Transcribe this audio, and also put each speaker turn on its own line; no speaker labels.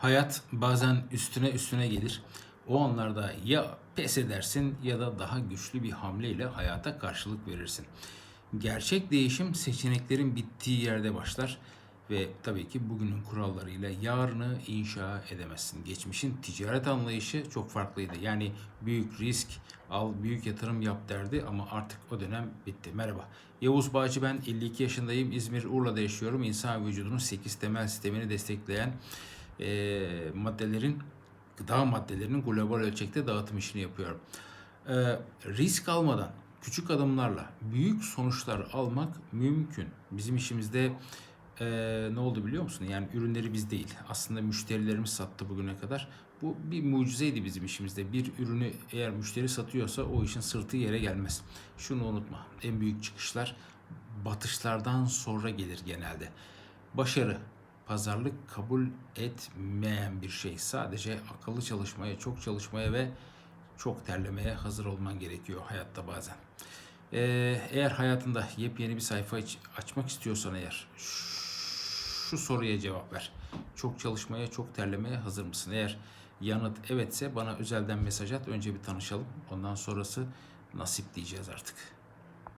Hayat bazen üstüne üstüne gelir. O anlarda ya pes edersin ya da daha güçlü bir hamleyle hayata karşılık verirsin. Gerçek değişim seçeneklerin bittiği yerde başlar ve tabii ki bugünün kurallarıyla yarını inşa edemezsin. Geçmişin ticaret anlayışı çok farklıydı. Yani büyük risk al, büyük yatırım yap derdi ama artık o dönem bitti. Merhaba. Yavuz Bağcı ben 52 yaşındayım. İzmir Urla'da yaşıyorum. İnsan vücudunun 8 temel sistemini destekleyen e, maddelerin gıda maddelerinin global ölçekte dağıtım işini yapıyorum. E, risk almadan küçük adımlarla büyük sonuçlar almak mümkün. Bizim işimizde e, ne oldu biliyor musun? Yani ürünleri biz değil. Aslında müşterilerimiz sattı bugüne kadar. Bu bir mucizeydi bizim işimizde. Bir ürünü eğer müşteri satıyorsa o işin sırtı yere gelmez. Şunu unutma. En büyük çıkışlar batışlardan sonra gelir genelde. Başarı pazarlık kabul etmeyen bir şey. Sadece akıllı çalışmaya, çok çalışmaya ve çok terlemeye hazır olman gerekiyor hayatta bazen. Ee, eğer hayatında yepyeni bir sayfa aç- açmak istiyorsan eğer şu soruya cevap ver. Çok çalışmaya, çok terlemeye hazır mısın? Eğer yanıt evetse bana özelden mesaj at. Önce bir tanışalım. Ondan sonrası nasip diyeceğiz artık.